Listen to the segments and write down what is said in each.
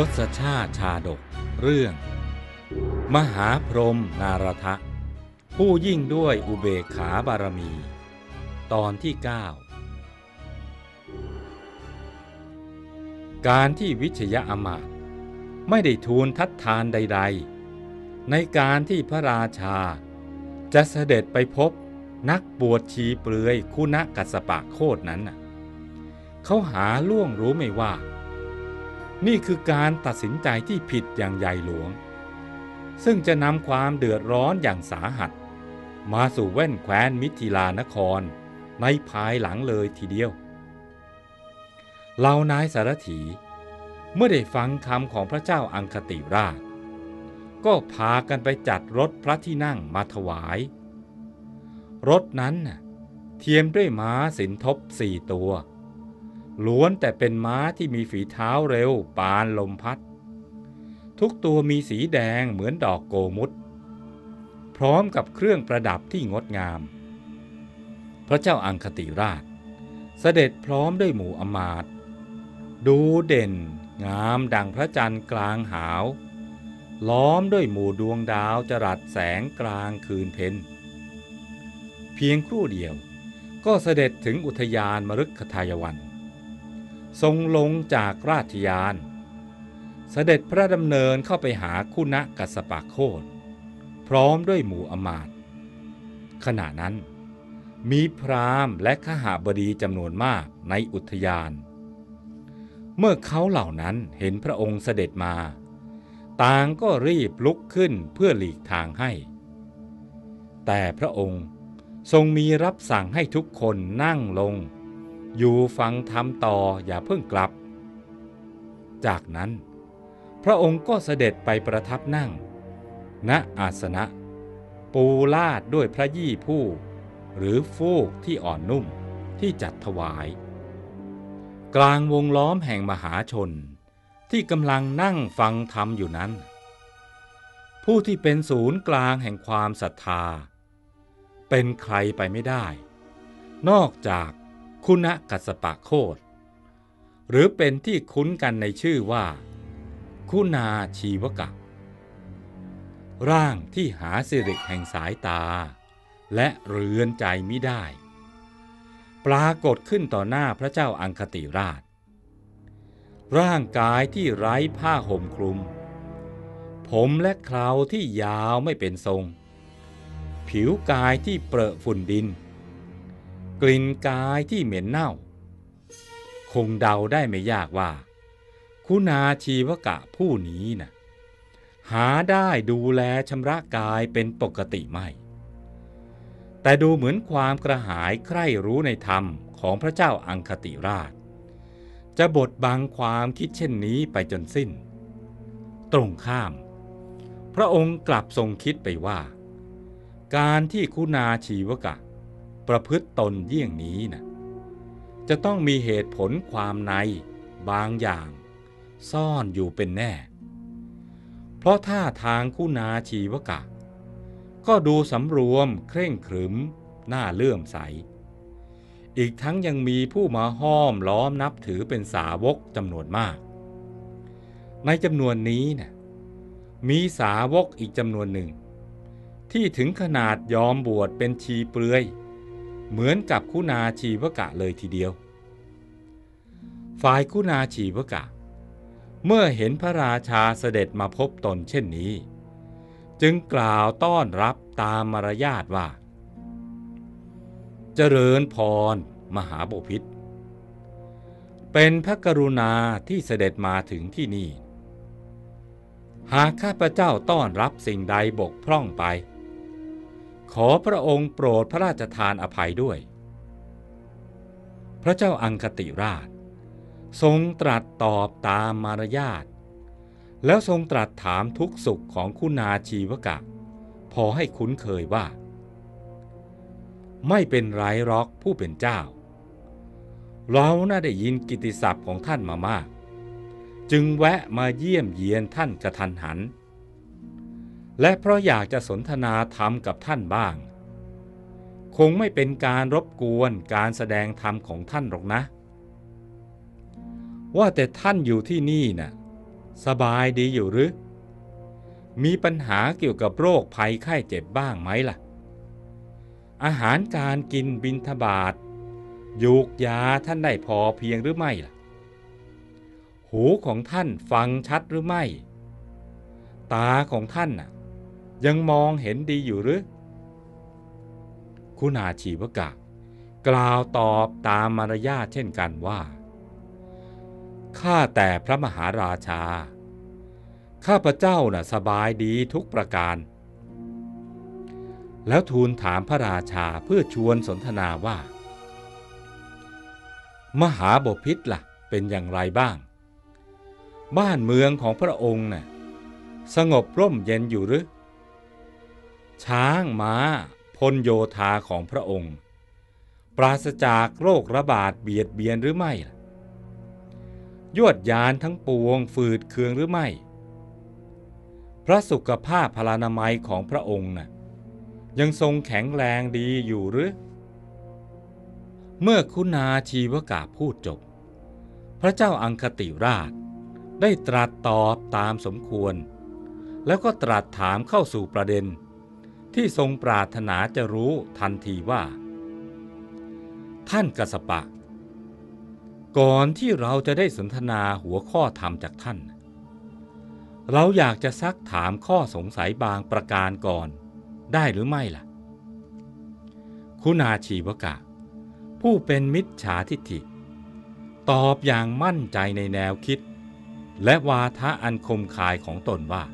ทศชาติชาดก เรื่อง มหาพรหมนารทะ ผู้ยิ่งด้วยอุเบกขาบารมี ตอนที่ 9 การที่วิชยะอมาตไม่ได้ทูลทัดทานใด ๆ ในการที่พระราชา จะเสด็จไปพบนักบวชชีเปลือยคุณกัสปะโคดนั้น เขาหาล่วงรู้ไม่ว่า นี่คือการตัดสินใจที่ผิดอย่างใหญ่หลวง ซึ่งจะนำความเดือดร้อนอย่างสาหัส มาสู่แว่นแคว้นมิถิลานคร ในภายหลังเลยทีเดียวเหล่านายสารถีเมื่อได้ฟังคำของพระเจ้าอังคติราช ก็พากันไปจัดรถพระที่นั่งมาถวาย รถนั้นเทียมด้วยม้าสินทบสี่ตัว ล้วนแต่เป็นม้าที่มีฝีเท้าเร็วปานลมพัด ทุกตัวมีสีแดงเหมือนดอกโกมุตพร้อมกับเครื่องประดับที่งดงาม พระเจ้าอังคติราช เสด็จพร้อมด้วยหมู่อมาต ดูเด่น งามดังพระจันทร์กลางหาว ล้อมด้วยหมู่ดวงดาวจรัสแสงกลางคืนเพ็ญเพียงครู่เดียวก็เสด็จถึงอุทยานมฤคทายวัน ทรงลงจากราชยาน เสด็จพระดำเนินเข้าไปหาคุณกัสปะโคดพร้อมด้วยหมู่อมาตย์ขณะนั้น มีพราหมณ์และขหาบดีจำนวนมากในอุทยาน เมื่อเขาเหล่านั้นเห็นพระองค์เสด็จมา ต่างก็รีบลุกขึ้นเพื่อหลีกทางให้ แต่พระองค์ทรงมีรับสั่งให้ทุกคนนั่งลง อยู่ฟังธรรมต่ออย่าเพิ่งกลับ จากนั้น พระองค์ก็เสด็จไปประทับนั่ง ณอาสนะ ปูลาดด้วยพระยี่ผู้ หรือฟูกที่อ่อนนุ่มที่จัดถวาย กลางวงล้อมแห่งมหาชนที่กำลังนั่งฟังธรรมอยู่นั้น ผู้ที่เป็นศูนย์กลางแห่งความศรัทธา เป็นใครไปไม่ได้ นอกจาก คุณกัสปะโคดหรือเป็นที่คุ้นกันในชื่อว่า คุณาชีวกะ ร่างที่หาสิริแห่งสายตา และเรือนใจไมิได้ ปรากฏขึ้นต่อหน้าพระเจ้าอังคติราช ร่างกายที่ไร้ผ้าห่มคลุม ผมและเคราที่ยาวไม่เป็นทรง ผิวกายที่เปรอะฝุ่นดิน กลิ่นกายที่เหม็นเน่า คงเดาได้ไม่ยากว่า คุณาชีวกะผู้นี้นะ่ะหาได้ดูแลชำระกายเป็นปกติไม่ แต่ดูเหมือนความกระหายใคร่รู้ในธรรมของพระเจ้าอังคติราช จะบดบังความคิดเช่นนี้ไปจนสิ้น ตรงข้าม พระองค์กลับทรงคิดไปว่า การที่คุณาชีวกะ ประพฤติตนเยี่ยงนี้นะจะต้องมีเหตุผลความในบางอย่าง ซ่อนอยู่เป็นแน่ เพราะท่าทางคุณาชีวกะ ก็ดูสำรวมเคร่งขรึมหน้าเลื่อมใส อีกทั้งยังมีผู้มาห้อมล้อมนับถือเป็นสาวกจำนวนมาก ในจำนวนนี้นะมีสาวกอีกจำนวนหนึ่ง ที่ถึงขนาดยอมบวชเป็นชีเปลือย เหมือนกับคุณาชีวกะเลยทีเดียว ฝ่ายคุณาชีวกะ เมื่อเห็นพระราชาเสด็จมาพบตนเช่นนี้ จึงกล่าวต้อนรับตามมารยาทว่า เจริญพรมหาบพิษเป็นพระกรุณาที่เสด็จมาถึงที่นี่ หากข้าพเจ้าต้อนรับสิ่งใดบกพร่องไป ขอพระองค์โปรดพระราชทานอภัยด้วย พระเจ้าอังคติราช ทรงตรัสตอบตามมารยาท แล้วทรงตรัสถามทุกสุขของคุณาชีวกะ พอให้คุ้นเคยว่า ไม่เป็นไรหรอกผู้เป็นเจ้า เราน่าได้ยินกิตติศัพท์ของท่านมามาก จึงแวะมาเยี่ยมเยียนท่านกระทันหัน และเพราะอยากจะสนทนาธรรมกับท่านบ้าง คงไม่เป็นการรบกวนการแสดงธรรมของท่านหรอกนะ ว่าแต่ท่านอยู่ที่นี่น่ะสบายดีอยู่หรือ มีปัญหาเกี่ยวกับโรคภัยไข้เจ็บบ้างไหมล่ะ อาหารการกินบินทบาทยูกยาท่านได้พอเพียงหรือไม่ล่ะ หูของท่านฟังชัดหรือไม่ ตาของท่านน่ะ ยังมองเห็นดีอยู่หรือ คุณาชีวกะ กล่าวตอบตามมารยาทเช่นกันว่า ข้าแต่พระมหาราชา ข้าพระเจ้าน่ะสบายดีทุกประการ แล้วทูลถามพระราชาเพื่อชวนสนทนาว่า มหาบพิษละ่ะเป็นอย่างไรบ้าง บ้านเมืองของพระองค์น่ะสงบร่มเย็นอยู่หรือ ช้างม้า พลโยธาของพระองค์ ปราศจากโรคระบาดเบียดเบียนหรือไม่ยวดยานทั้งปวงฝืดเคืองหรือไม่ พระสุขภาพพลานามัยของพระองค์น่ะยังทรงแข็งแรงดีอยู่หรือ เมื่อคุณาชีวกาพูดจบ พระเจ้าอังคติราชได้ตรัสตอบตามสมควร แล้วก็ตรัสถามเข้าสู่ประเด็น ที่ทรงปรารถนาจะรู้ทันทีว่า ท่านกสปะ ก่อนที่เราจะได้สนทนาหัวข้อธรรมจากท่าน เราอยากจะซักถามข้อสงสัยบางประการก่อนได้หรือไม่ล่ะ คุณาชีวกะ ผู้เป็นมิจฉาทิฏฐิ ตอบอย่างมั่นใจในแนวคิด และวาทะอันคมคายของตนว่า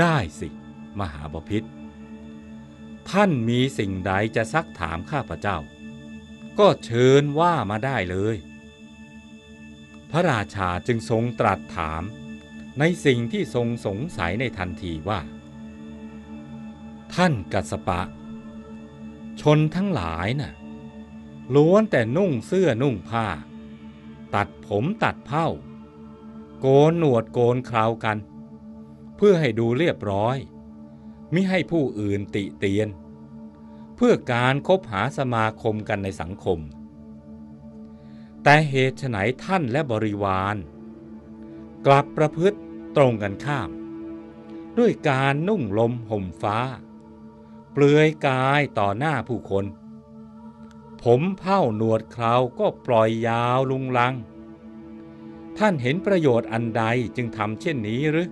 ได้สิ มหาบพิษท่านมีสิ่งใดจะซักถามข้าพเจ้า ก็เชิญว่ามาได้เลย พระราชาจึงทรงตรัสถามในสิ่งที่ทรงสงสัยในทันทีว่า ท่านกัสปะ ชนทั้งหลายน่ะล้วนแต่นุ่งเสื้อนุ่งผ้า ตัดผมตัดเผ้า โกนหนวดโกนเครากัน เพื่อให้ดูเรียบร้อย มิให้ผู้อื่นติเตียน เพื่อการคบหาสมาคมกันในสังคม แต่เหตุไฉนท่านและบริวาร กลับประพฤติตรงกันข้าม ด้วยการนุ่งลมห่มฟ้า เปลือยกายต่อหน้าผู้คน ผมเผ้าหนวดเคราก็ปล่อยยาวลุงลัง ท่านเห็นประโยชน์อันใดจึงทำเช่นนี้หรือ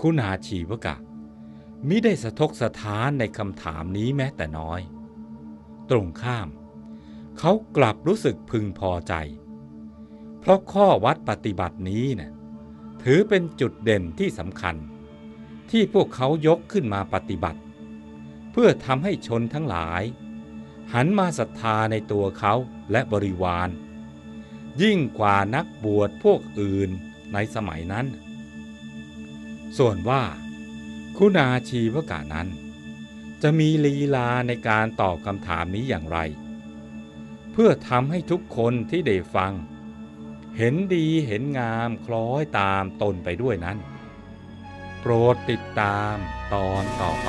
คุณาชีวกะ มิได้สะทกสะท้านในคำถามนี้แม้แต่น้อย ตรงข้าม เขากลับรู้สึกพึงพอใจ เพราะข้อวัดปฏิบัตินี้นะ่ะถือเป็นจุดเด่นที่สำคัญ ที่พวกเขายกขึ้นมาปฏิบัติ เพื่อทำให้ชนทั้งหลาย หันมาศรัทธาในตัวเขาและบริวาร ยิ่งกว่านักบวชพวกอื่นในสมัยนั้น ส่วนว่า คุณาชีวกะนั้น จะมีลีลาในการตอบคำถามนี้อย่างไร เพื่อทำให้ทุกคนที่ได้ฟัง เห็นดีเห็นงามคล้อยตามตนไปด้วยนั้น โปรดติดตามตอนต่อไป